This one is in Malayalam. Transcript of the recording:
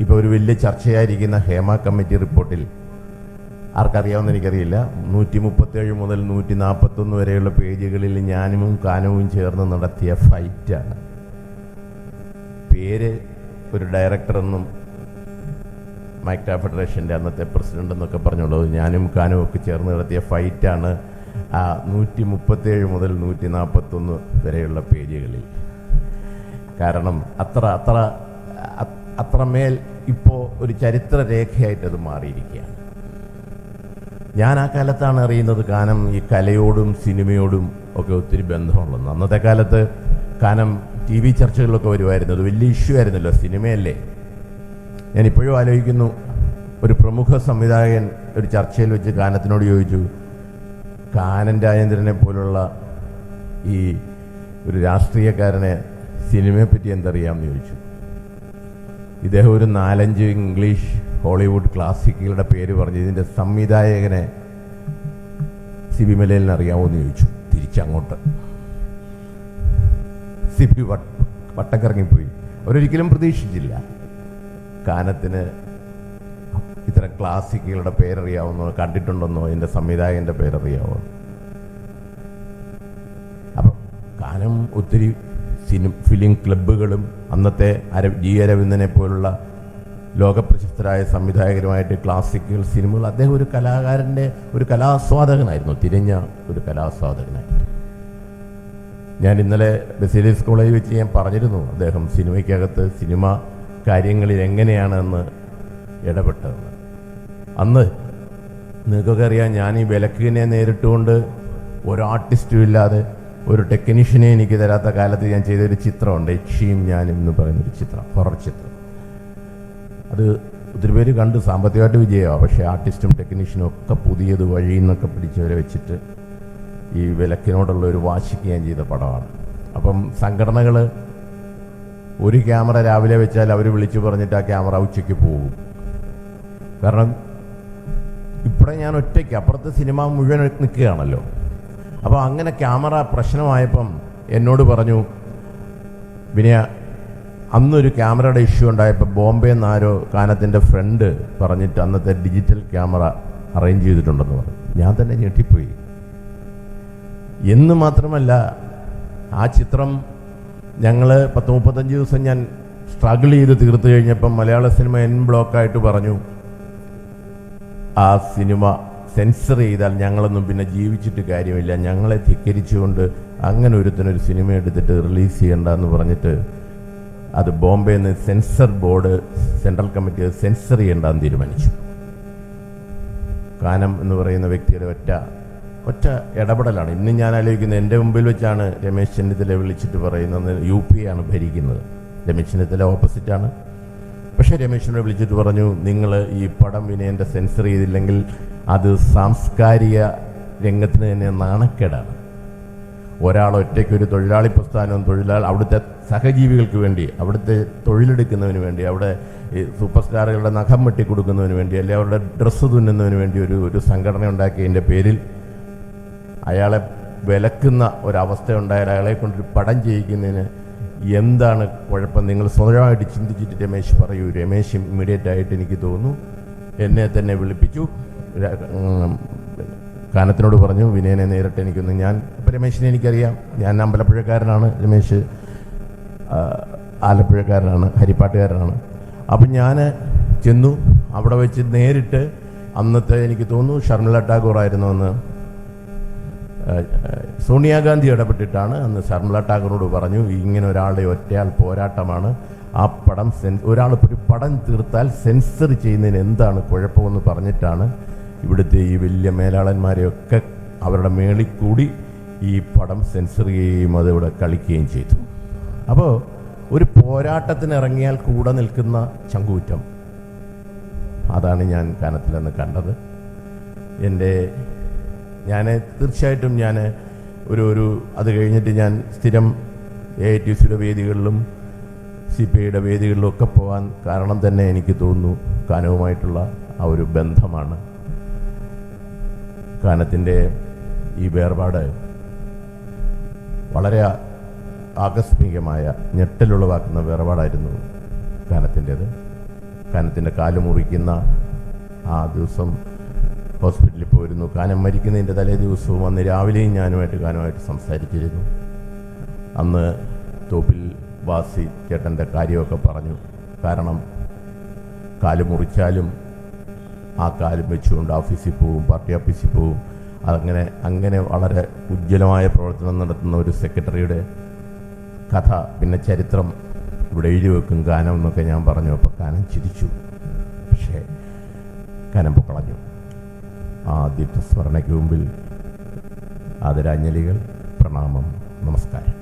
ഇപ്പോൾ ഒരു വലിയ ചർച്ചയായിരിക്കുന്ന ഹേമ കമ്മിറ്റി റിപ്പോർട്ടിൽ ആർക്കറിയാവുന്ന എനിക്കറിയില്ല. നൂറ്റി മുപ്പത്തേഴ് മുതൽ നൂറ്റി നാൽപ്പത്തൊന്ന് വരെയുള്ള പേജുകളിൽ ഞാനും കാനവും ചേർന്ന് നടത്തിയ ഫൈറ്റാണ്. പേര് ഒരു ഡയറക്ടറെന്നും മൈക്ര ഫെഡറേഷന്റെ അന്നത്തെ പ്രസിഡന്റ് എന്നൊക്കെ പറഞ്ഞുള്ളത് ഞാനും കാനും ഒക്കെ ചേർന്ന് നടത്തിയ ഫൈറ്റാണ് ആ നൂറ്റി മുപ്പത്തേഴ് മുതൽ നൂറ്റി നാൽപ്പത്തൊന്ന് വരെയുള്ള പേജുകളിൽ. കാരണം അത്ര അത്ര അത്രമേൽ ഇപ്പോൾ ഒരു ചരിത്രരേഖയായിട്ട് അത് മാറിയിരിക്കുകയാണ്. ഞാൻ ആ കാലത്താണ് അറിയുന്നത് കാനം ഈ കലയോടും സിനിമയോടും ഒക്കെ ഒത്തിരി ബന്ധമുള്ളത് അന്നത്തെ കാലത്ത് കാനം ടി വി ചർച്ചകളിലൊക്കെ വരുമായിരുന്നു. അത് വലിയ ഇഷ്യൂ ആയിരുന്നല്ലോ സിനിമയല്ലേ. ഞാൻ ഇപ്പോഴും ആലോചിക്കുന്നു ഒരു പ്രമുഖ സംവിധായകൻ ഒരു ചർച്ചയിൽ വെച്ച് കാനത്തിനോട് ചോദിച്ചു കാനൻ രാജേന്ദ്രനെ പോലുള്ള ഈ ഒരു രാഷ്ട്രീയക്കാരനെ സിനിമയെ പറ്റി എന്തറിയാമെന്ന് ചോദിച്ചു. ഇദ്ദേഹം ഒരു നാലഞ്ച് ഇംഗ്ലീഷ് ഹോളിവുഡ് ക്ലാസിക്കുകളുടെ പേര് പറഞ്ഞ് ഇതിന്റെ സംവിധായകനെ സിബി അറിയാമോ എന്ന് ചോദിച്ചു. തിരിച്ചങ്ങോട്ട്. സിബി വട്ട വട്ടക്കിറങ്ങിപ്പോയി. അവരൊരിക്കലും പ്രതീക്ഷിച്ചില്ല. കാനത്തിന് ഇത്തരം ക്ലാസിക്കുകളുടെ പേരറിയാവുന്നോ കണ്ടിട്ടുണ്ടെന്നോ എന്റെ സംവിധായകന്റെ പേരറിയാവോ? അപ്പം കാനം ഒത്തിരി സിനിമ ഫിലിം ക്ലബ്ബുകളും അന്നത്തെ അര ജി അരവിന്ദനെ പോലുള്ള ലോകപ്രശസ്തരായ സംവിധായകരുമായിട്ട് ക്ലാസിക്കൽ സിനിമകൾ അദ്ദേഹം ഒരു കലാകാരന്റെ ഒരു കലാസ്വാദകനായിരുന്നു. തിരിഞ്ഞ ഒരു കലാസ്വാദകനായിരുന്നു ഞാൻ ഇന്നലെ ബസീലിയസ് കോളേജിൽ വെച്ച് ഞാൻ പറഞ്ഞിരുന്നു അദ്ദേഹം സിനിമയ്ക്കകത്ത് സിനിമ കാര്യങ്ങളിൽ എങ്ങനെയാണെന്ന് ഇടപെട്ടതെന്ന്. അന്ന് നിങ്ങൾക്കൊക്കെ അറിയാം ഞാൻ ഈ വിലക്കിനെ നേരിട്ടുകൊണ്ട് ഒരു ആർട്ടിസ്റ്റും ഇല്ലാതെ ഒരു ടെക്നീഷ്യനെ എനിക്ക് തരാത്ത കാലത്ത് ഞാൻ ചെയ്തൊരു ചിത്രമുണ്ട്. യക്ഷിയും ഞാനും എന്ന് പറയുന്നൊരു ചിത്രം ഹൊറർ ചിത്രം. അത് ഒത്തിരി പേര് കണ്ട് സാമ്പത്തികമായിട്ട് വിജയമാണ് പക്ഷേ ആർട്ടിസ്റ്റും ടെക്നീഷ്യനും ഒക്കെ പുതിയത് വഴി എന്നൊക്കെ പിടിച്ചവരെ വെച്ചിട്ട് ഈ വിലക്കിനോടുള്ള ഒരു വാശിക്ക് ഞാൻ ചെയ്ത പടമാണ്. അപ്പം സംഘടനകൾ ഒരു ക്യാമറ രാവിലെ വെച്ചാൽ അവർ വിളിച്ചു പറഞ്ഞിട്ട് ആ ക്യാമറ ഉച്ചയ്ക്ക് പോകും. കാരണം ഇപ്പോഴെ ഞാൻ ഒറ്റയ്ക്ക് അപ്പുറത്തെ സിനിമ മുഴുവൻ നിൽക്കുകയാണല്ലോ. അപ്പോൾ അങ്ങനെ ക്യാമറ പ്രശ്നമായപ്പം എന്നോട് പറഞ്ഞു വിനയ അന്നൊരു ക്യാമറയുടെ ഇഷ്യൂ ഉണ്ടായപ്പോൾ ബോംബെ നിന്നാരോ കാനത്തിന്റെ ഫ്രണ്ട് പറഞ്ഞിട്ട് അന്നത്തെ ഡിജിറ്റൽ ക്യാമറ അറേഞ്ച് ചെയ്തിട്ടുണ്ടെന്ന് പറഞ്ഞു. ഞാൻ തന്നെ ഞെട്ടിപ്പോയി. എന്ന് മാത്രമല്ല ആ ചിത്രം ഞങ്ങൾ പത്ത് മുപ്പത്തഞ്ച് ദിവസം ഞാൻ സ്ട്രഗിൾ ചെയ്ത് തീർത്തു കഴിഞ്ഞപ്പം മലയാള സിനിമ എൻ ബ്ലോക്കായിട്ട് പറഞ്ഞു ആ സിനിമ സെൻസർ ചെയ്താൽ ഞങ്ങളൊന്നും പിന്നെ ജീവിച്ചിട്ട് കാര്യമില്ല. ഞങ്ങളെ ധിക്കരിച്ചുകൊണ്ട് അങ്ങനെ ഒരുത്തനൊരു സിനിമ എടുത്തിട്ട് റിലീസ് ചെയ്യണ്ട എന്ന് പറഞ്ഞിട്ട് അത് ബോംബെയിൽ നിന്ന് സെൻസർ ബോർഡ് സെൻട്രൽ കമ്മിറ്റി അത് സെൻസർ ചെയ്യണ്ടെന്ന് തീരുമാനിച്ചു. കാനം എന്ന് പറയുന്ന വ്യക്തിയുടെ ഒറ്റ ഒറ്റ ഇടപെടലാണ്. ഇന്ന് ഞാൻ ആലോചിക്കുന്നത് എന്റെ മുമ്പിൽ വെച്ചാണ് രമേശ് ചെന്നിത്തല വിളിച്ചിട്ട് പറയുന്നത്. യു പി ആണ് ഭരിക്കുന്നത്. രമേശ് ചെന്നിത്തല ഓപ്പോസിറ്റാണ്. പക്ഷേ രമേശിനോട് വിളിച്ചിട്ട് പറഞ്ഞു നിങ്ങൾ ഈ പടം വിനയന്റെ സെൻസർ ചെയ്തില്ലെങ്കിൽ അത് സാംസ്കാരിക രംഗത്തിന് തന്നെ നാണക്കേടാണ്. ഒരാൾ ഒറ്റയ്ക്ക് ഒരു തൊഴിലാളി പ്രസ്ഥാനവും തൊഴിലാളി അവിടുത്തെ സഹജീവികൾക്ക് വേണ്ടി അവിടുത്തെ തൊഴിലെടുക്കുന്നതിന് വേണ്ടി അവിടെ സൂപ്പർ സ്റ്റാറുകളുടെ നഖം വെട്ടി കൊടുക്കുന്നതിന് വേണ്ടി അല്ലെങ്കിൽ അവരുടെ ഡ്രസ്സ് തുന്നുന്നതിന് വേണ്ടി ഒരു ഒരു സംഘടന ഉണ്ടാക്കിയതിന്റെ പേരിൽ അയാളെ വിലക്കുന്ന ഒരവസ്ഥ ഉണ്ടായാൽ അയാളെ കൊണ്ടൊരു പടം ചെയ്യിക്കുന്നതിന് എന്താണ് കുഴപ്പം? നിങ്ങൾ സ്വന്തമായിട്ട് ചിന്തിച്ചിട്ട് രമേശ് പറയൂ. രമേശ് ഇമ്മീഡിയറ്റ് ആയിട്ട് എനിക്ക് തോന്നുന്നു എന്നെ തന്നെ വിളിപ്പിച്ചു. കാനത്തിനോട് പറഞ്ഞു വിനയനെ നേരിട്ട് എനിക്കൊന്ന് ഞാൻ അപ്പം രമേശിനെ എനിക്കറിയാം. ഞാൻ അമ്പലപ്പുഴക്കാരനാണ് രമേശ് ആലപ്പുഴക്കാരനാണ് ഹരിപ്പാട്ടുകാരനാണ്. അപ്പം ഞാൻ ചെന്നു അവിടെ വെച്ച് നേരിട്ട് അന്നത്തെ എനിക്ക് തോന്നുന്നു ഷർമിള ടാഗോർ ആയിരുന്നു അന്ന്. സോണിയാഗാന്ധി ഇടപെട്ടിട്ടാണ് അന്ന് ഷർമിള ടാഗോറോട് പറഞ്ഞു ഇങ്ങനെ ഒരാളുടെ ഒറ്റയാൾ പോരാട്ടമാണ്. ആ പടം സെൻ ഒരാളിപ്പോൾ ഒരു പടം തീർത്താൽ സെൻസർ ചെയ്യുന്നതിന് എന്താണ് കുഴപ്പമെന്ന് പറഞ്ഞിട്ടാണ് ഇവിടുത്തെ ഈ വലിയ മേലാളന്മാരെയൊക്കെ അവരുടെ മേളിൽ കൂടി ഈ പടം സെൻസർ ചെയ്യുകയും അതിവിടെ കളിക്കുകയും ചെയ്തു. അപ്പോൾ ഒരു പോരാട്ടത്തിന് ഇറങ്ങിയാൽ കൂടെ നിൽക്കുന്ന ചങ്കൂറ്റം. അതാണ് ഞാൻ കാനത്തിലെന്ന് കണ്ടത്. എന്റെ ഞാൻ തീർച്ചയായിട്ടും ഞാൻ ഒരു ഒരു അത് കഴിഞ്ഞിട്ട് ഞാൻ സ്ഥിരം എ ടി സിയുടെ വേദികളിലും സി പി ഐയുടെ വേദികളിലും ഒക്കെ പോകാൻ കാരണം തന്നെ എനിക്ക് തോന്നുന്നു കാനവുമായിട്ടുള്ള ആ ഒരു ബന്ധമാണ്. കാനത്തിന്റെ ഈ വേർപാട് വളരെ ആകസ്മികമായ ഞെട്ടലുളവാക്കുന്ന വേർപാടായിരുന്നു കാനത്തിന്റേത് കാനത്തിന്റെ കാൽ മുറിക്കുന്ന ആ ദിവസം ഹോസ്പിറ്റലിൽ പോയിരുന്നു. കാനം മരിക്കുന്നതിന്റെ തലേ ദിവസവും അന്ന് രാവിലെയും ഞാനുമായിട്ട് കാനുമായിട്ട് സംസാരിച്ചിരുന്നു. അന്ന് തോപ്പിൽ വാസി ചേട്ടന്റെ കാര്യമൊക്കെ പറഞ്ഞു. കാരണം കാൽ മുറിച്ചാലും ആ കാര്യം വെച്ചുകൊണ്ട് ഓഫീസിൽ പോവും പാർട്ടി ഓഫീസിൽ പോവും. അങ്ങനെ അങ്ങനെ വളരെ ഉജ്ജ്വലമായ പ്രവർത്തനം നടത്തുന്ന ഒരു സെക്രട്ടറിയുടെ കഥ പിന്നെ ചരിത്രം ഇവിടെ എഴുതി വെക്കും ഗാനം എന്നൊക്കെ ഞാൻ പറഞ്ഞു. അപ്പോൾ കാനം ചിരിച്ചു. പക്ഷേ ഗാനം പൊക്കളഞ്ഞു. ആ ദീപ്തസ്മരണയ്ക്ക് മുമ്പിൽ ആദരാഞ്ജലികൾ പ്രണാമം നമസ്കാരം.